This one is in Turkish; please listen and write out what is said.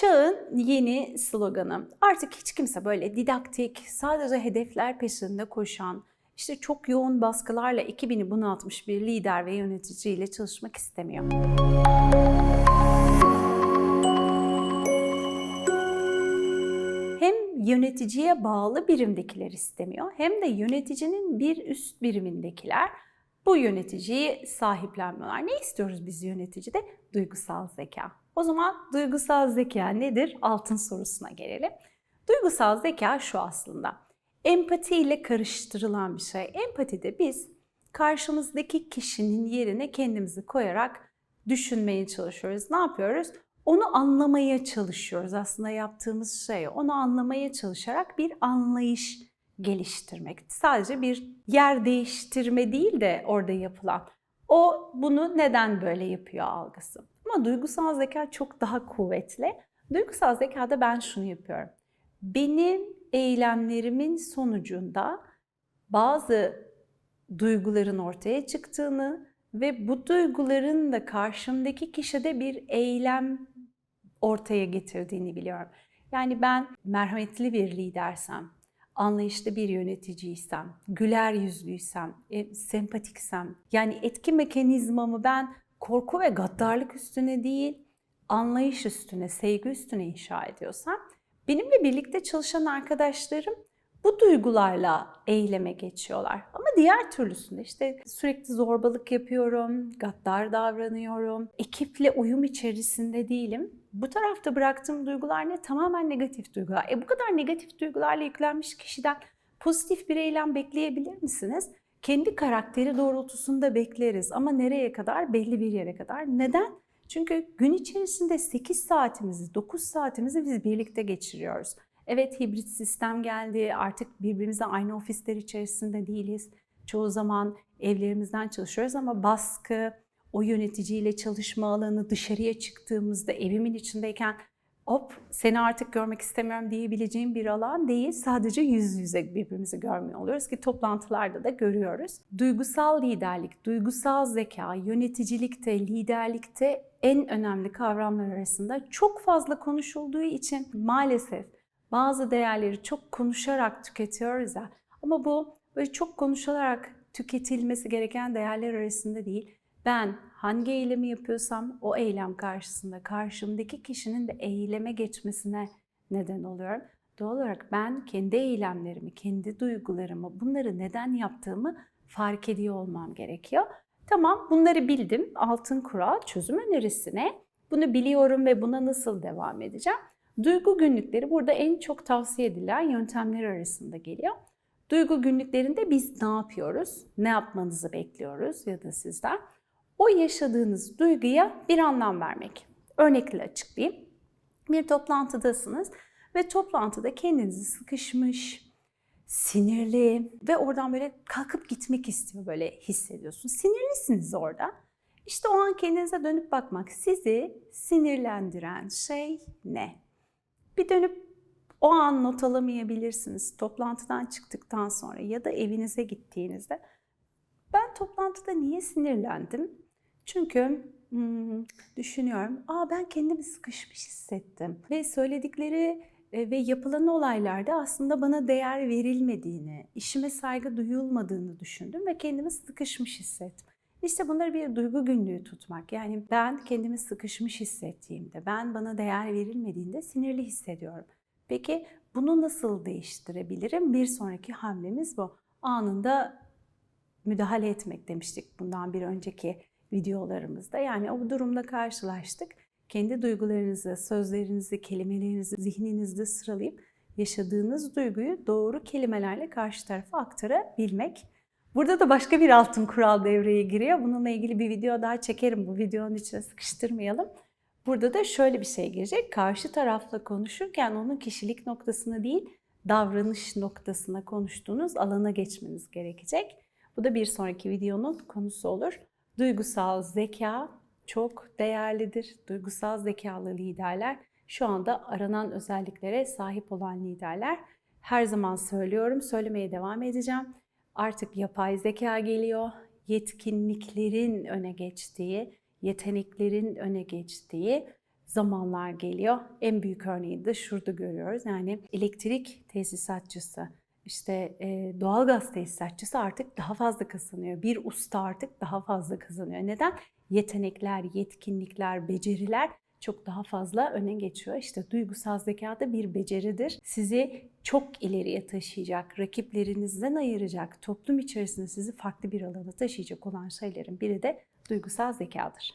Çağın yeni sloganı. Artık hiç kimse böyle didaktik, sadece hedefler peşinde koşan, işte çok yoğun baskılarla ekibini bunaltmış bir lider ve yöneticiyle çalışmak istemiyor. Hem yöneticiye bağlı birimdekiler istemiyor hem de yöneticinin bir üst birimindekiler bu yöneticiyi sahiplenmiyorlar. Ne istiyoruz biz yöneticide? Duygusal zeka. O zaman duygusal zeka nedir? Altın sorusuna gelelim. Duygusal zeka şu aslında. Empati ile karıştırılan bir şey. Empatide biz karşımızdaki kişinin yerine kendimizi koyarak düşünmeye çalışıyoruz. Ne yapıyoruz? Onu anlamaya çalışıyoruz. Aslında yaptığımız şey onu anlamaya çalışarak bir anlayış geliştirmek. Sadece bir yer değiştirme değil de orada yapılan. O bunu neden böyle yapıyor algısı. Ama duygusal zeka çok daha kuvvetli. Duygusal zekada ben şunu yapıyorum. Benim eylemlerimin sonucunda bazı duyguların ortaya çıktığını ve bu duyguların da karşımdaki kişide bir eylem ortaya getirdiğini biliyorum. Yani ben merhametli bir lidersem, anlayışlı bir yöneticiysem, güler yüzlüysem, e, sempatiksem, yani etki mekanizmamı ben korku ve gaddarlık üstüne değil, anlayış üstüne, sevgi üstüne inşa ediyorsam, benimle birlikte çalışan arkadaşlarım bu duygularla eyleme geçiyorlar. Ama diğer türlüsünde işte sürekli zorbalık yapıyorum, gaddar davranıyorum, ekiple uyum içerisinde değilim. Bu tarafta bıraktığım duygular ne? Tamamen negatif duygular. E bu kadar negatif duygularla yüklenmiş kişiden pozitif bir eylem bekleyebilir misiniz? Kendi karakteri doğrultusunda bekleriz ama nereye kadar? Belli bir yere kadar. Neden? Çünkü gün içerisinde 8 saatimizi, 9 saatimizi biz birlikte geçiriyoruz. Evet hibrit sistem geldi. Artık birbirimizle aynı ofisler içerisinde değiliz. Çoğu zaman evlerimizden çalışıyoruz ama baskı, o yöneticiyle çalışma alanı, dışarıya çıktığımızda evimin içindeyken hop seni artık görmek istemiyorum diyebileceğim bir alan değil. Sadece yüz yüze birbirimizi görmüyor oluyoruz ki toplantılarda da görüyoruz. Duygusal liderlik, duygusal zeka, yöneticilikte, liderlikte en önemli kavramlar arasında çok fazla konuşulduğu için maalesef bazı değerleri çok konuşarak tüketiyoruz ya. Ama bu böyle çok konuşularak tüketilmesi gereken değerler arasında değil. Ben hangi eylemi yapıyorsam o eylem karşısında karşımdaki kişinin de eyleme geçmesine neden oluyorum. Doğal olarak ben kendi eylemlerimi, kendi duygularımı, bunları neden yaptığımı fark ediyor olmam gerekiyor. Tamam bunları bildim. Altın kural çözüm önerisine. Bunu biliyorum ve buna nasıl devam edeceğim? Duygu günlükleri burada en çok tavsiye edilen yöntemler arasında geliyor. Duygu günlüklerinde biz ne yapıyoruz? Ne yapmanızı bekliyoruz ya da sizden? O yaşadığınız duyguya bir anlam vermek. Örnekle açıklayayım. Bir toplantıdasınız ve toplantıda kendinizi sıkışmış, sinirli ve oradan böyle kalkıp gitmek istiyor böyle hissediyorsunuz. Sinirlisiniz orada. İşte o an kendinize dönüp bakmak sizi sinirlendiren şey ne? Bir dönüp o an not alamayabilirsiniz. Toplantıdan çıktıktan sonra ya da evinize gittiğinizde ben toplantıda niye sinirlendim? Çünkü hmm, düşünüyorum, aa ben kendimi sıkışmış hissettim ve söyledikleri e, ve yapılan olaylarda aslında bana değer verilmediğini, işime saygı duyulmadığını düşündüm ve kendimi sıkışmış hissettim. İşte bunları bir duygu günlüğü tutmak. Yani ben kendimi sıkışmış hissettiğimde, ben bana değer verilmediğinde sinirli hissediyorum. Peki bunu nasıl değiştirebilirim? Bir sonraki hamlemiz bu. Anında müdahale etmek demiştik bundan bir önceki videolarımızda. Yani o durumda karşılaştık. Kendi duygularınızı, sözlerinizi, kelimelerinizi zihninizde sıralayıp yaşadığınız duyguyu doğru kelimelerle karşı tarafa aktarabilmek. Burada da başka bir altın kural devreye giriyor. Bununla ilgili bir video daha çekerim. Bu videonun içine sıkıştırmayalım. Burada da şöyle bir şey gelecek. Karşı tarafla konuşurken onun kişilik noktasına değil, davranış noktasına konuştuğunuz alana geçmeniz gerekecek. Bu da bir sonraki videonun konusu olur. Duygusal zeka çok değerlidir. Duygusal zekalı liderler şu anda aranan özelliklere sahip olan liderler. Her zaman söylüyorum, söylemeye devam edeceğim. Artık yapay zeka geliyor. Yetkinliklerin öne geçtiği, yeteneklerin öne geçtiği, zamanlar geliyor. En büyük örneği de şurada görüyoruz. Yani elektrik tesisatçısı, işte e, doğalgaz tesisatçısı artık daha fazla kazanıyor. Bir usta artık daha fazla kazanıyor. Neden? Yetenekler, yetkinlikler, beceriler çok daha fazla öne geçiyor. İşte duygusal zeka da bir beceridir. Sizi çok ileriye taşıyacak, rakiplerinizden ayıracak, toplum içerisinde sizi farklı bir alana taşıyacak olan şeylerin biri de duygusal zekadır.